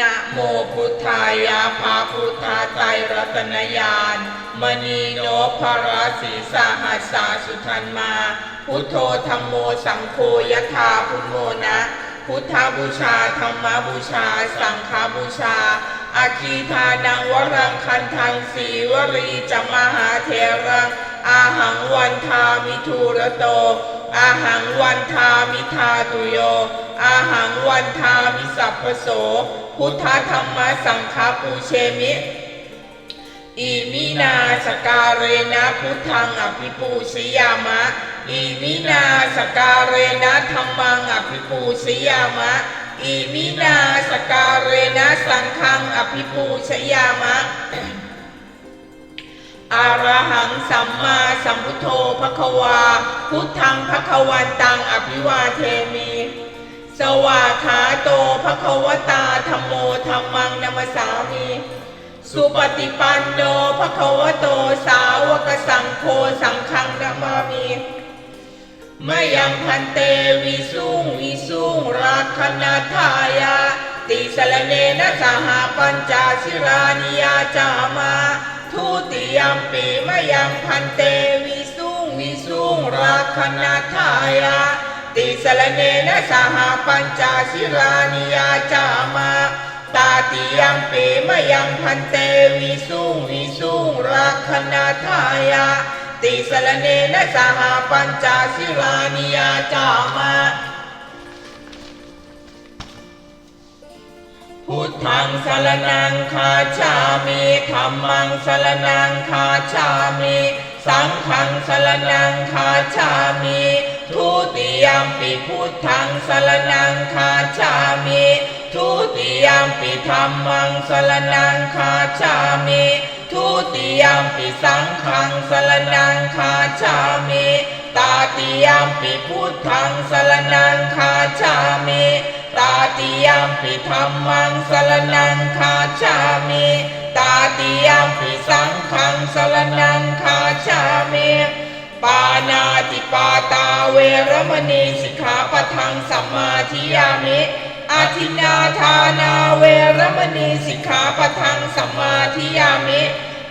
นะโมพุทธายะภาพุทธาไตรรัตนญาณมณีโนภราสีสหัสสาสุทันมา พุทโธธรรมโมสังโฆยถาพุทโมนะ พุทธบูชาธรรมบูชา สังฆบูชา อาคีทานังวรังคันทังสีวรีจมหาเทรังอาหังวันทามิทูระโต อาหังวันทามิทาตุโย อาหังวันทามิสัพพโส พุทธธรรมสังฆปูเชมิอิมินาสการเรนะพุทธังอภิปูชยามะ อิมินาสการเรนะธรรมังอภิปูชยามะ อิมินาสการเรนะสังฆังอภิปูชยามะอารหังสัมมาสัมพุทโธภควา พุทธังภควันตังอภิวาเท สวาขาโตภควตาธรรมโมธรรมังนัมสสามิสุปฏิปันโนภควโตสาวกสังโฆสังฆังนามามิมยังพันเตวิสุงวิสุงรักขณาทายาติสลเนนะสหปัญจสิรานิยาจามาทุติยมปีมยังพันเตวิสุงวิสุงรักขณาทายา ติสลเนนะสหปัญจสิรานิยาจามาตาติยังเปมยังพันเตวิสุงวิสุงรักขณาทายาติสลเนนะสหปัญจสิรานิยาจามาพุทธังสรนังคาชามิธรรมังสรนังคาชามิ สังฆังสรนังคาชามิ ทุติยมปิพุทธังสรนังคาชามิทุติยมปิธรรมังสรนังคาชามิทุติยมปิสังฆังสรนังคาชามิตาติยมปิพุทธังสรนังคาชามิตาติยมปิธรรมังสรนังคาชามิตาติยมปิสังฆังสรนังคาชามิปานาติปาตา เวรมณีสิกขาปะทังสัมมาทิยามิอาทินาทานาเวรมณีสิกขาปะทังสัมมาทิยามิ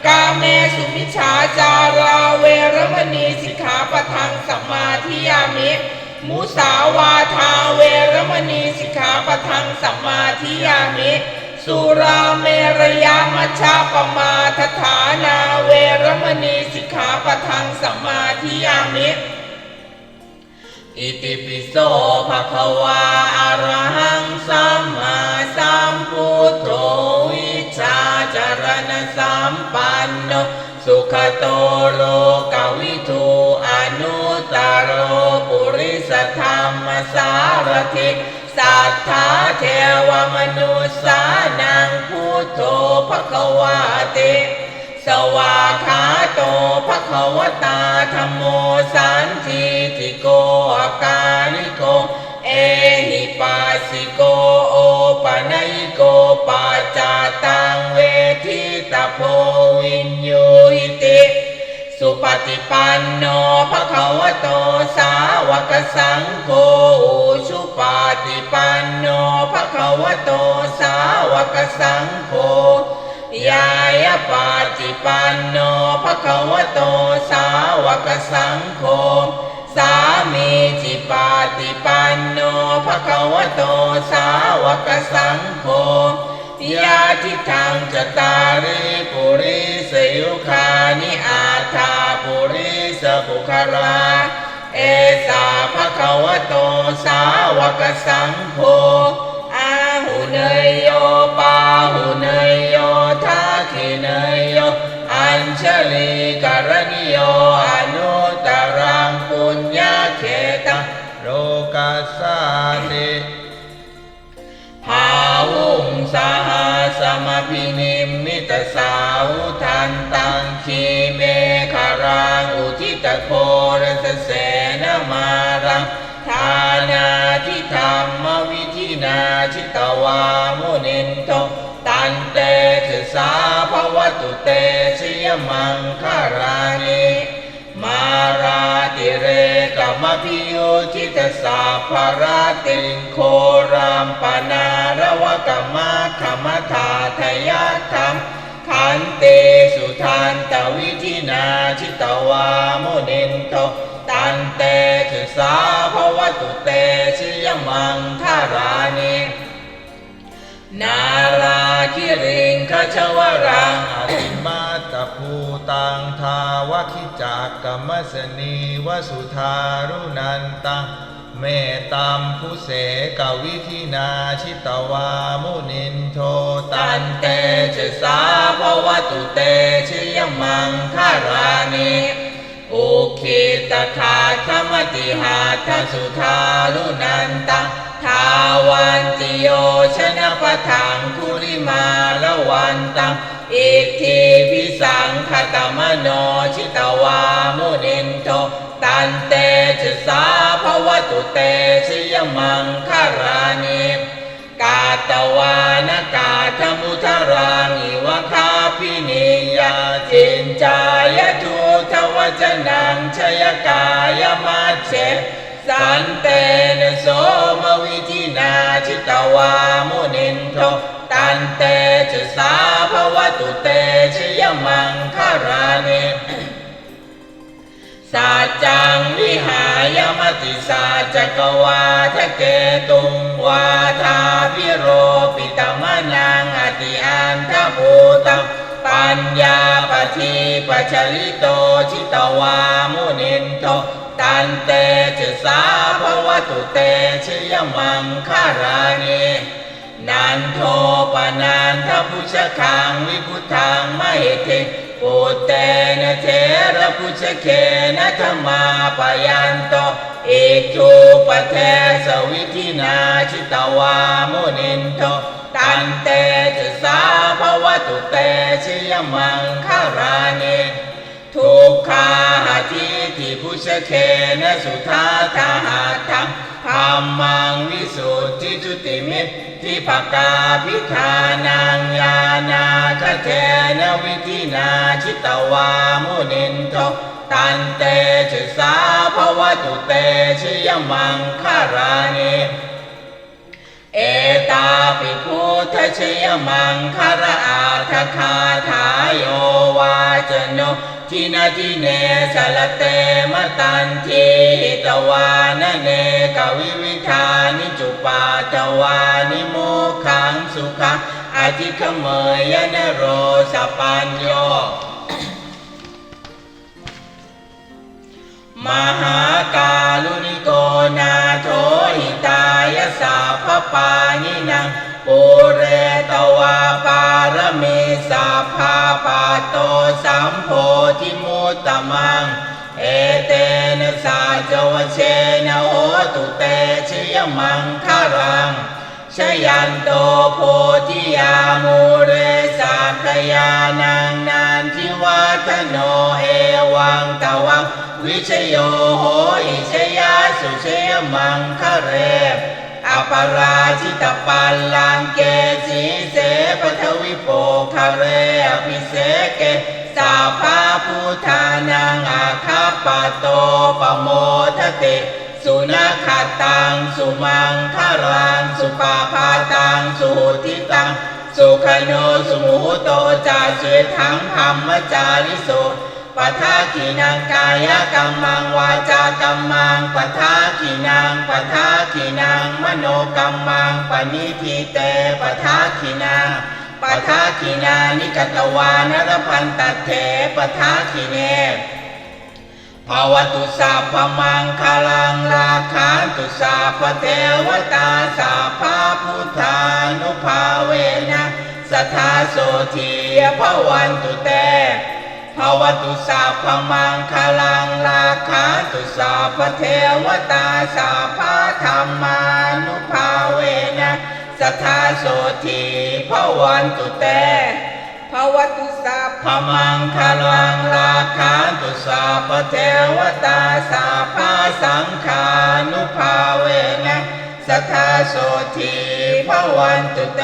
กาเมสุมิชาจาราเวรมณีสิกขาปะทังสัมมาทิยามิ มุสาวาทาเวรมณีสิกขาปะทังสัมมาทิยามิ สุราเมรยามัชฌาปมาทฐานาเวรมณีสิกขาปะทังสัมมาทิยามิ อิติปิโสภะคะวาอะระหังสัมมาสัมพุทโธวิชาจารณสัมปันโนสุขโตโลกวิทูอนุตตรโรปุริสธรรมสารถิสัทธาเทวมนุสสานังพุทโธภะคะวาติ สวาขาโตภะคะวตาธรรมโมสันทิติโกอาการิโก เอหิปัสสิโกโอปะนัยโกปัจจาตังเวทิตาโพวินยูหิติ สุปฏิปันโนภะคะวโตสาวกสังโฆอุชุปฏิปันโนภะคะวโตสาวกสังโฆ ยายาปาจิปันโนภะคะวะโตสาวกสังโฆสามีจิปาติปันโนภะคะวะโตสาวกสังโฆยาทิทังจตาริปุริสยุคานิอาทาปุริสบุคาราเอสาภะคะวะโตสาวกสังโฆอาหุเนย ชลีกรณิโยอนุตรังปุญญาเขตังโลกัสสาติภาวุงสหสมพินิมมิตสาวุทันตังคีเมคารังอุทิตโค มังคารานิมาราติเรกมพิโยชิตสาภาราติงโครามปนารวกมมะขมธาทยธรรมขันเตสุทันตวิธินาชิตวามุนินโตตันเตศึกษาภวตุเตชิยมังคารานินาราคิริงคชวรังอติมา ภูตังทาวคิจักกรรมสนีวสุธารุนันตังเมตัมพุเสกวิธินาชิตวามุนินโทตัตันเตศึกษาภวตุเตชยมังคารานิอุคิตคาธรรมติหาทสุธารุนันตังทาวันติโยชนะปะทังคุริมาละวันตังอิทธิพิ สังคตมโนชิตวามุนินโทตันเตศึกษาภวตุเตชิยมังคารานิกาตวานกาธมุทรางิวคาพินิยาจินจายทุทวจนังชยกายมัจเจสันเตนโสมวิธินาชิตวามุนินโท ตันเตจสาภวตุเตชยมังคารานิสัจจังวิหายมติสัจกวาทะเกตุงวาทาพิโรปิตมนังอติอันทภูตังปัญญาปทีปชลิโตชิตวามุนินโทตันเตจสาภวตุเตชยมังคารานิ นันโทปนันทพุชคังวิพุทังไมหิติปุตเตนะเทระพุชเคนะธรรมาปยันโตอิจูปเทสวิธินาชิตวามุนินโตตันเตจะสาภวตุเตชิยมังคารานิทุกขาหาทิทิพุชเคนะสุทาทาหาทัง ธรรมังวิสุทธิจุติมิตทิภกาพิธานังญาณาคเทนวิธินาชิตวามุนินโทตันเตชะสาภวตุเตชยมังคารานิเอตาปิพุทธชยมังคาราอาทคาทายโยวาจโน ทินาทิเนสลเตมตันทีตวานเนกวิวิธานิจุปาตวานิโมขังสุขังอธิขเมยนโรสปัญโยมหากาลุนิโกนาโทหิตายสัพพปานินัง ปุเรตวาปารมีสัพพาปาโตสัมโพธิมุตตมัง เอเตนะสาจวเชนะโหตุเตชยมังคารังชยันโตโพธิยามูเรสักยานังนานทิวัฒโนเอวังตวังวิชโยโหอิชยาสุเชยมังคะเร อปราชิตปัลลังเกสีเสปทวิโปคะเรอภิเสเกสาภาพุทานังอาคาปโตปโมทติสุนัขตังสุมังคารังสุปาพาตังสุหุทิตัง สุขโนสุมุโตจาสุทังธรรมจาริโส ปทาขีนังกายกรรมังวาจากรรมังปทาขีนังปทาขีนังมโนกรรมังปณิทิเตปทาขีนาปทาขีนานิกตวานรพันตเถปทาขีเนภาวตุสัพพมังคลังราคันตุสัพเทวตาสัพพพุทธานุภาเวนะสทาโสทีภวันตุเต วตุสัพมังคลังราคันตุสัพเทวตาสัพพธรรมานุภาเวนะสัทธาโสทีภวันตุเตภวตุสัพมังคลังราคันตุสัพเทวตาสัพพสังฆานุภาเวนะสัทธาโสธีพระวันตุเต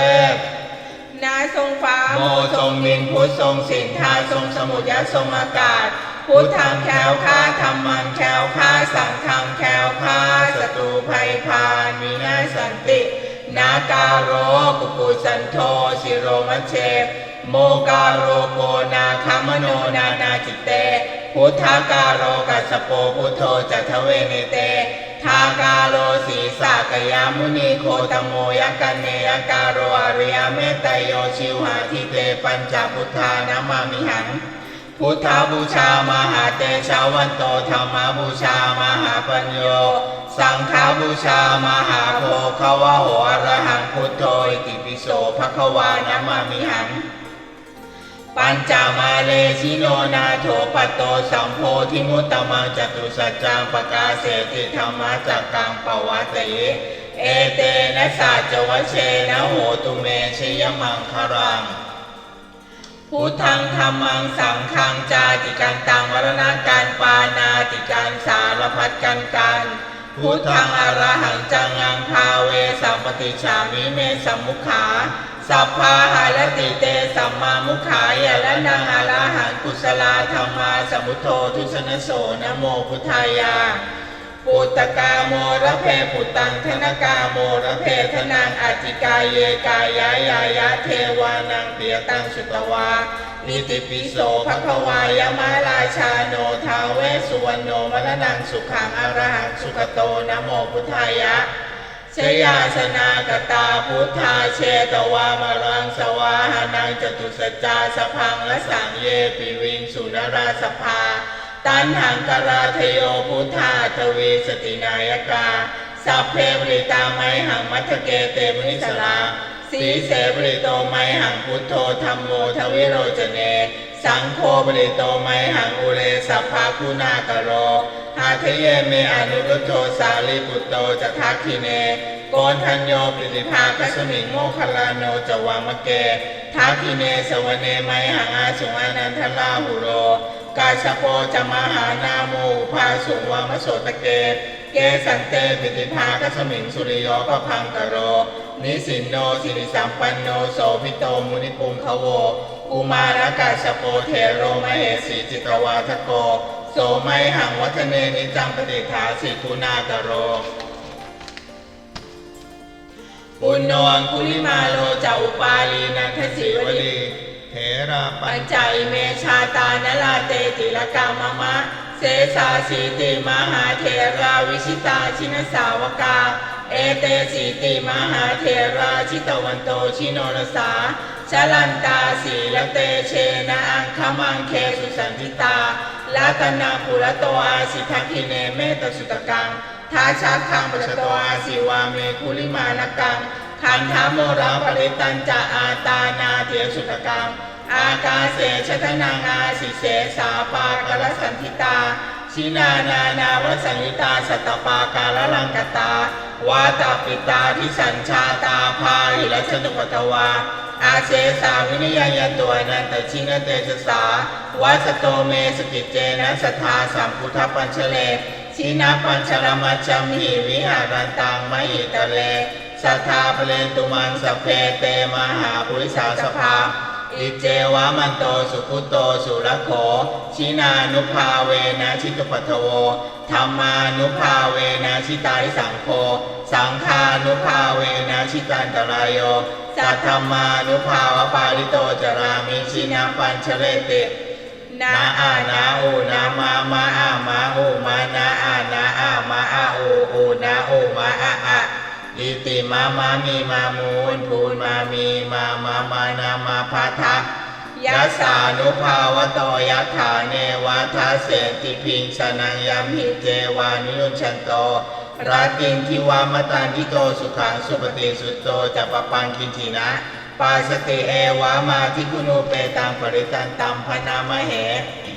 โมทรงดินพุทธทรงสินทาทรงสมุทยทรงอากาศ พุทธังแคลวคลาธรรมังแคลวคลาสังฆังแคลวคลาศัตรูภัยพานวินาสันตินาการโรกุกุสันโทสิโรมัชเชโมการโรโกนาคามโนนานาจิตเต พุทธาการโรกัสโปพุทโธจัตเวเนเต ทากาโรสีสากยามุนีโคตโมยกันเนยการโรอริยเมตโยชิวหาทิเตปัญจพุทธานามามิหัง พุทธบูชามหาเตชาวันโตธรรมบูชามหาปัญโย สังฆบูชามหาโพควะโหอรหังพุทโธอิติปิโสภควานามามิหัง ปัญจมาเลชิโนนาโถปตโตสัมโพธิมุตตมังจตุสัจจังปกาเสติธรรมะจักกังปวัตติเอเตนะสัจวเชนะโหตุเมชยมังคารังพุทธังธรรมังสังฆังจาติกันตังวรณะการปานาติการสารพัดกันกันพุทธังอรหังจังงังพาเวสัมปติชามิเมสัมมุขา สัพพาหารติเตสัมมามุขายะละนังอรหังกุศลาธรรมาสมุทโธทุสนโสนโมพุทธายาปุตตกาโมระเพปุตตังธนกาโมระเพทนังอจิกายเยกายายายะเทวานังเปียตังสุตวา นิติปิโสภควายามาราชาโนทาเวสุวรรณโนมรณังสุขังอรหังสุขโตนะโมพุทธายะ ชยาสนากตาพุทธาเชตวามรังสวาหานังจตุสจาสพังและสังเยปิวิงสุนราสภา ตันหังกราทโยพุทธาทวีสตินายกาสัพเพบริตาไมหังมัทเกเตมนิสลาสีเสบริโตไมหังพุทโธธรรมโมทวิโรจเน สังโฆบริโตไมหังอุเรสัพพาคุณากโรหาเทเยเมอนุรุตโตสาลีปุตโตจะทักขิเนโกนทัญโยปริภาคสมิงโมคลาโนจวามะเกทักขิเนสวเนไมหังอาสุงอนันทลาหุโร กาชโปจะมหานาโมอุภาสุวามโสตเก เกสันเตปิติภาคสมิงสุริโยปพังกโร นิสินโนสิริสัมปันโนโสภิโตมุนิปุงคโวกุมารกาชโปเทโรมเหสีจิตวาทโก โสไมหังวัฒเนนิจังปฏิฐาสิคุณากโรปุณโนงคุลิมาโลจะอุปาลีนันทศิวลีเถราปัญจอิเมชาตานลาเตติลกามะมะ เสสาสีติมหาเทราวิชิตาชินสาวกา เอเตสีติมหาเทราชิตวันโตชิโนรสาชลันตาสีละเตเชนะอังคมังเคสุสันติตาลัตนาปุระโตอาสิทักขิเนเมตสุตกังท้าชักขังปัจโตอาสิวาเมคุลิมานกังขันธโมราปริตันจะอาตานาเทสุตกัง อากาเสชทนังอาสิเสสาปากรสันทิตา ชินานานาวสังยุตาสตปาการลังกตาวาตาปิตาทิสัญชาตาพาหิรัชนุปตวาอาเชสาวินิยายตัวนันตชินเตชะสาวัสโตเมสกิจเจนะสัทธาสัมพุทธปัญชเลชินาปัญชรมัจจมหิวิหารันตังมหิตะเลสัทธาเพลนตุมันสเพเตมหาปุริสาสภา อิเจวามันโตสุขุโตสุรโขชินานุภาเวนะชิตุปัทโวธรรมานุภาเวนะชิตาริสังโฆสังฆานุภาเวนะชิตันตรายโยสัทธรรมานุภาวปาริโตจรามิชินาปัญชเลตินาอานาอูนามามาอามาอูมานาอานาอามาอาอูอูนาอูมาอาอา อิติมามามีมามูนพูนมามีมามามานามาพาทะยัสานุภาวโตยัฏฐาเนวะทาเสติพิงชนังยามิเจวานุยุชันโตรัตติงทิวามตันทิโตสุขังสุปฏิสุตโตจะปปังคินทีนะปาสติเอวามาทิกุณูเปตังปริตันตัมพนามเหการณียมาตกุสเลนยันตังสานตังปะเห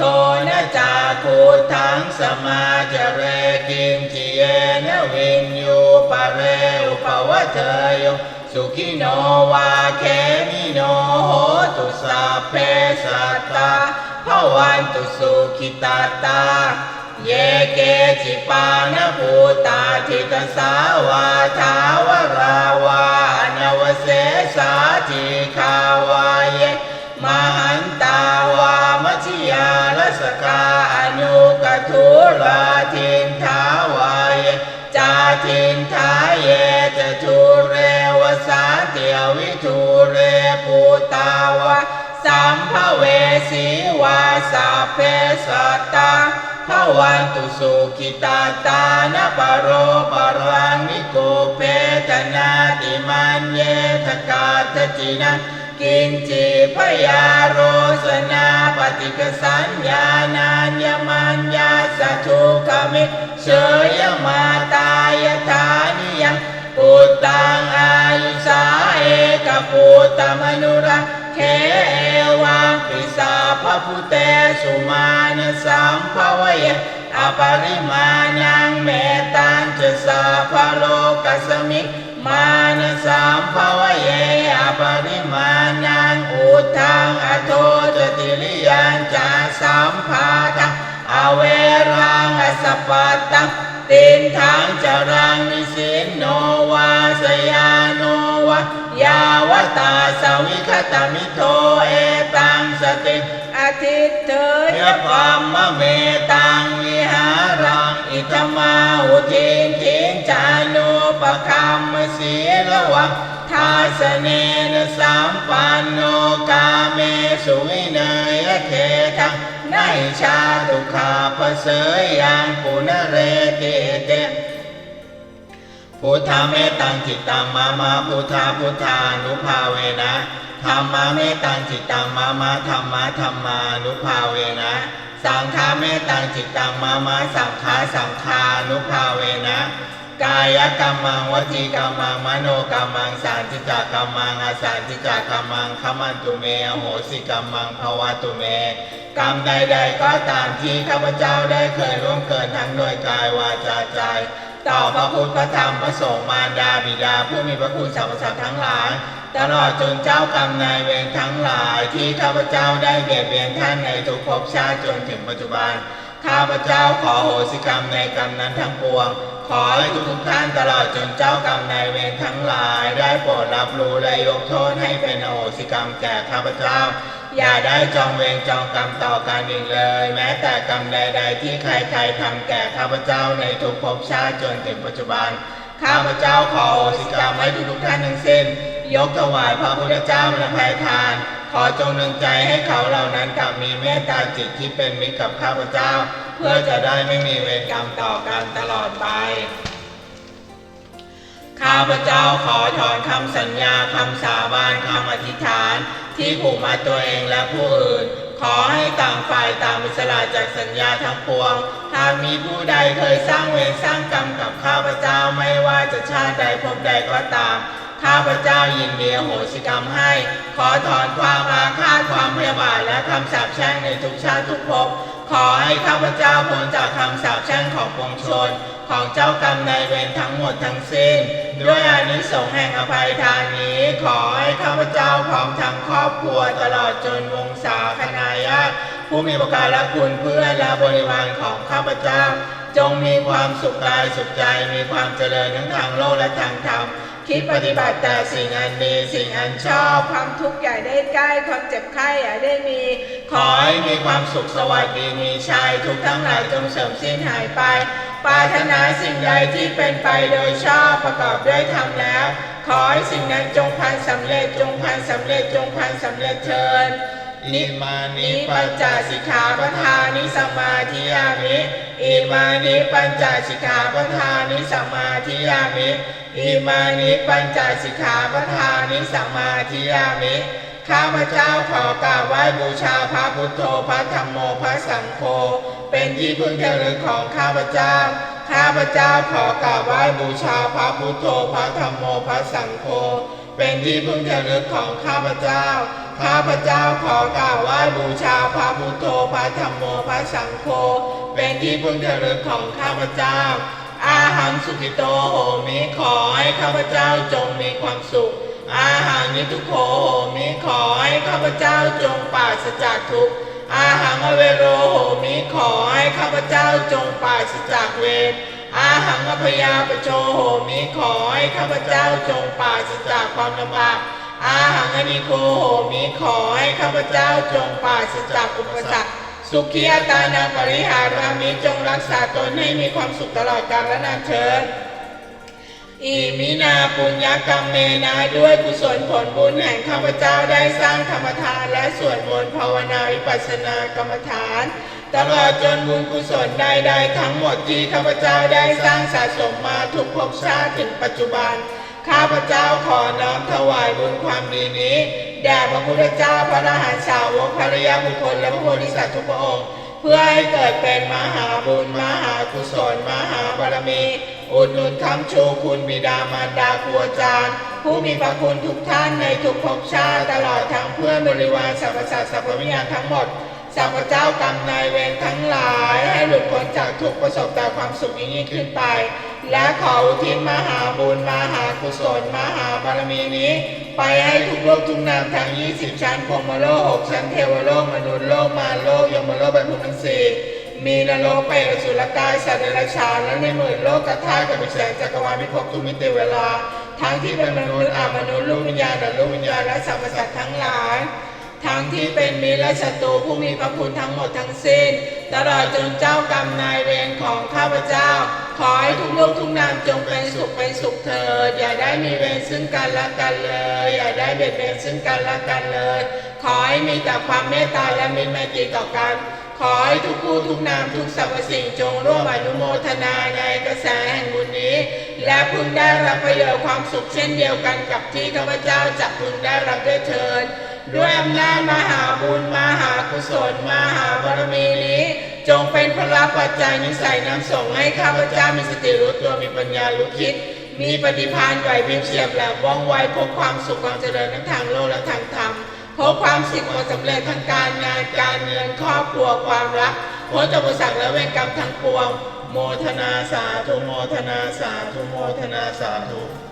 โทนะจาคูทังสมาจเรกิมจิเยนะวินยูปะเรอุปวัชโยสุขิโนวาเคมิโนโหตุสัพเพสัตตาภวันตุสุขิตาตา เยเกจิปานภูตาทิตสาวาทาวราวาอนวเสสาจิคา ทุลาทินทาวายจาทินทายเยจะทุเรวสาเตียววิทุเรปูตาวะสัมภเวสีวาสาเพสัตตาภวันตุสุขิตาตานปโรปรังนิโกเพทนาติมันเยทกาทจินะ กินจิพยาโรสนาปฏิกสัญญานานยมันยาสัทุกมิเชยมาตายธานิยังปุตตังอายุสาเอกปุตตมนุระเคเอวังปิสาภพุเตสุมาณสัมภวยอปริมาณังเมตัญจะสาภโลกัสมิ มานะสัมภวเยอปริมาณังอุทังอโทจติริยันจาสัมภาทังอเวรังอสปปัตตังตินทังจรังนิสินโนวาสยาโนวายาวตาสวิคตมิโทเอตังสติอาทิตย์เถิดยปัมมะเมตังวิหารังอิทมาอุทินทินจานุป คัมมสีละวังทาสเนนสัมปันโนกาเมสุวิเนยเททังในชาตุขาปเสยยังปุณเรติเตพุทธาเมตังจิตตังมามาพุทธาพุทธานุภาเวนะธรรมาเมตังจิตตังมามาธรรมาธรรมานุภาเวนะสังฆาเมตังจิตตังมามาสังฆาสังฆานุภาเวนะ กายกรรมังวจีกรรมังมโนกรรมังสารจิจกรรมังอาสารจิจกรรมังขมันตุเมอโหสิกรรมังภวตุเม กรรมใด ๆ ก็ตามที่ข้าพเจ้าได้เคยร่วมเกินทั้งโดยกายวาจาใจ ต่อพระพุทธพระธรรมพระสงฆ์มารดาบิดาผู้มีพระคุณสรรพสัตว์ทั้งหลายตลอดจนเจ้ากรรมนายเวรทั้งหลายที่ข้าพเจ้าได้เบียดเบียนท่านในทุกภพชาติจนถึงปัจจุบัน ข้าพเจ้าขอโหสิกรรมในกรรมนั้นทั้งปวง ขอให้ทุกๆท่านตลอดจนเจ้ากรรมนายเวรทั้งหลาย ได้โปรดรับรู้และยกโทษให้เป็นอโหสิกรรมแก่ข้าพเจ้า อย่าได้จองเวรจองกรรมต่อกันอีกเลย แม้แต่กรรมใดๆที่ใครๆทำแก่ข้าพเจ้าในทุกภพชาติจนถึงปัจจุบัน ข้าพเจ้าขอโอสิกรรมให้ทุกๆท่านทั้งสิ้น ยกถวายพระพุทธเจ้าเป็นภัยทาน ขอจงนึงใจให้เขาเหล่านั้นกลับมีเมตตาจิตที่เป็นมิตรกับข้าพเจ้า เพื่อจะได้ไม่มีเวรกรรมต่อกันตลอดไป ข้าพเจ้าขอถอนคำสัญญาคำสาบานคำอธิษฐาน ที่ผูกมาตัวเองและผู้อื่น ขอให้ต่างฝ่ายต่างอิสละจากสัญญาทั้งปวงหากมีผู้ใดเคยสร้างเวรสร้างกรรมกับข้าพเจ้าไม่ว่าจะชาติใดภพใดก็ตาม ข้าพเจ้ายินดีโหสิกรรมให้ ขอถอนความอาฆาตความพยาบาทและคำสาปแช่งในทุกชาติทุกภพ ขอให้ข้าพเจ้าพ้นจากคำสาปแช่งของปวงชน ของเจ้ากรรมนายเวรทั้งหมดทั้งสิ้น ด้วยอานิสงส์แห่งอภัยทานนี้ ขอให้ข้าพเจ้าพร้อมทั้งครอบครัวตลอดจนวงศาคณาญาติผู้มีประการและคุณเพื่อนและบริวารของข้าพเจ้า จงมีความสุขกายสุขใจมีความเจริญทั้งทางโลกและทางธรรม คิดปฏิบัติแต่สิ่งอันดีสิ่งอันชอบความทุกข์อย่าได้ใกล้ความเจ็บไข้อย่าได้มี ขอให้มีความสุขสวัสดีมีชัยทุกทั้งหลายจงเสริมสิ้นหายไปปรารถนาสิ่งใดที่เป็นไปโดยชอบประกอบด้วยธรรมแล้ว ขอให้สิ่งนั้นจงพันสำเร็จจงพันสำเร็จจงพันสำเร็จเชิญอิมานินิปัปัญญจจสิสิกกขาขาปปทาทานินิสสมามาธิธิยายามิมิอิมานิปัญจสิกขาปทานิสมาธิยามิ อิมานิปัญจสิกขาปทานิสัมมาธิยามิข้าพเจ้าขอกราบไหว้บูชาพระพุทโธพระธรรมโมพระสังโฆเป็นที่พึ่งที่ระลึกของข้าพเจ้า ข้าพเจ้าขอกราบไหว้บูชาพระพุทโธพระธรรมโมพระสังโฆเป็นที่พึ่งที่ระลึกของข้าพเจ้า ข้าพเจ้าขอกราบไหว้บูชาพระพุทโธพระธรรมโมพระสังโฆเป็นที่พึ่งที่ระลึกของข้าพเจ้า อาหังสุขิโตโหมิขอให้ข้าพเจ้าจงมีความสุข อาหังนิทุโขโหมิขอให้ข้าพเจ้าจงปราศจากทุกข์อาหังอเวโรโหมิขอให้ข้าพเจ้าจงปราศจากเวรอาหังอภยาปโชโหมิขอให้ข้าพเจ้าจงปราศจากความลำบากอาหังอนิโคโหมิขอให้ข้าพเจ้าจงปราศจากอุปสรรค สุขียตานาปริหารามิจงรักษาตนให้มีความสุขตลอดกาลและนานเชิญอิมินาปุญญกรรมเมนาด้วยกุศลผลบุญแห่งข้าพเจ้าได้สร้างธรรมทาน และสวดมนต์ภาวนาวิปัสสนากรรมฐาน ตลอดจนบุญกุศลใดๆทั้งหมดที่ข้าพเจ้าได้สร้างสะสมมาทุกภพชาติถึงปัจจุบัน ข้าพเจ้าขอน้อมถวายบุญความดีนี้ แด่พระพุทธเจ้าพระอรหันตสาวกภริยาบุคคลและพระโพธิสัตว์ทุกพระองค์ เพื่อให้เกิดเป็นมหาบุญมหากุศลมหาบารมี อุดหนุนคำชูคุณบิดามารดาครูอาจารย์ ผู้มีพระคุณทุกท่านในทุกภพชาติตลอดทั้งเพื่อนบริวารสรรพสัตว์สรรพวิญญาณทั้งหมดสัพพเจ้ากรรมนายเวรทั้งหลาย ให้หลุดพ้นจากทุกประสบแต่ความสุขยิ่งยิ่งขึ้นไป และขออุทิศมหาบุญมหากุศลมหาบารมีนี้ ไปให้ทุกโลกทุกนามทั้ง 20 ชั้นพรมโลกหกชั้นเทวโลกมนุษย์โลกมารโลกยมโลกบรรพุทั้งสี่มีนรกเปรตสุรกายสัตว์เดรัจฉานและในหมื่นโลกกระทายกับวิแสงจักรวาลพิภพทุกมิติเวลาทั้งที่เป็นมนุษย์อามนุษย์ลูกวิญญาณและลูกวิญญาณและสรรพสัตว์ทั้งหลาย ทั้งที่เป็นมิตรและศัตรูผู้มีพระคุณทั้งหมดทั้งสิ้น ตลอดจนเจ้ากรรมนายเวรของข้าพเจ้า ขอให้ทุกโลกทุกนามจงเป็นสุขเป็นสุขเถิดอย่าได้มีเวรซึ่งกันและกันเลย อย่าได้เบียดเบียนซึ่งกันและกันเลย ขอให้มีแต่ความเมตตาและมิตรไมตรีต่อกันขอให้ทุกผู้ทุกนามทุกสรรพสิ่งจงร่วมอนุโมทนาในกระแสแห่งบุญนี้ และพึงได้รับประโยชน์ความสุขเช่นเดียวกันกับที่ข้าพเจ้าจะพึงได้รับด้วยเถิด ด้วยอำนาจมหาบุญมหากุศลมหาบารมีนี้ จงเป็นพระปัจจัยนิสัยนำส่งให้ข้าพเจ้ามีสติรู้ตัวมีปัญญารู้คิด มีปฏิภาณไหวพริบเฉียบแหลมว่องไวพบความสุขความเจริญทั้งทางโลกและทางธรรมพบความสิทธิ์ผลสำเร็จทางการงานการเงินครอบครัวความรักพ้นจากอุปสรรคและเวรกรรมทั้งปวง โมทนาสาธุโมทนาสาธุโมทนาสาธุ